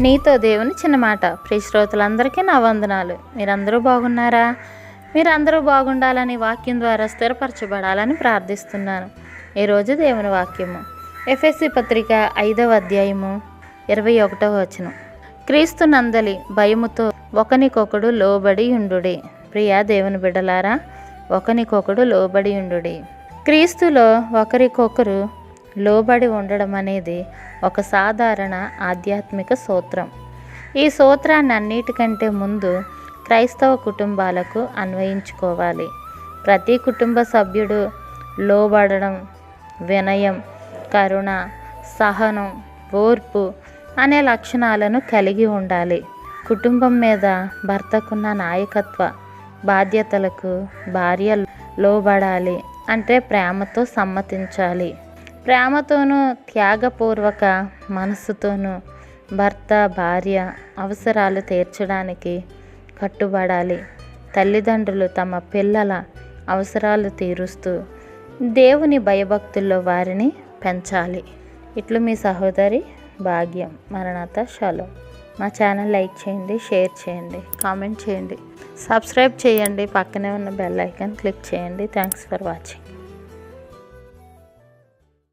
నీతో దేవుని చిన్న మాట. ప్రియ శ్రోతలందరికీ నా వందనాలు. మీరందరూ బాగున్నారా? మీరందరూ బాగుండాలని వాక్యం ద్వారా స్థిరపరచబడాలని ప్రార్థిస్తున్నాను. ఈరోజు దేవుని వాక్యము. ఎఫ్ఎస్సి పత్రిక ఐదవ అధ్యాయము ఇరవై ఒకటవ వచనం. క్రీస్తు నందలి భయముతో ఒకనికొకడు లోబడి ఉండుడి. ప్రియా దేవుని బిడ్డలారా ఒకనికొకడు లోబడి ఉండుడి. క్రీస్తులో ఒకరికొకరు లోబడి ఉండడం అనేది ఒక సాధారణ ఆధ్యాత్మిక సూత్రం. ఈ సూత్రాన్ని అన్నిటికంటే ముందు క్రైస్తవ కుటుంబాలకు అన్వయించుకోవాలి. ప్రతి కుటుంబ సభ్యుడు లోబడడం వినయం కరుణ సహనం ఓర్పు అనే లక్షణాలను కలిగి ఉండాలి. కుటుంబం మీద భర్తకున్న నాయకత్వ బాధ్యతలకు భార్య లోబడాలి అంటే ప్రేమతో సమ్మతించాలి. ప్రేమతోనూ త్యాగపూర్వక మనస్సుతోనూ భర్త భార్య అవసరాలు తీర్చడానికి కట్టుబడాలి. తల్లిదండ్రులు తమ పిల్లల అవసరాలు తీరుస్తూ దేవుని భయభక్తుల్లో వారిని పెంచాలి. ఇట్లు మీ సహోదరి భాగ్యం. మరణత షలో. మా ఛానల్ లైక్ చేయండి షేర్ చేయండి కామెంట్ చేయండి. సబ్స్క్రైబ్ చేయండి. పక్కనే ఉన్న బెల్ ఐకాన్ క్లిక్ చేయండి. Thanks for watching.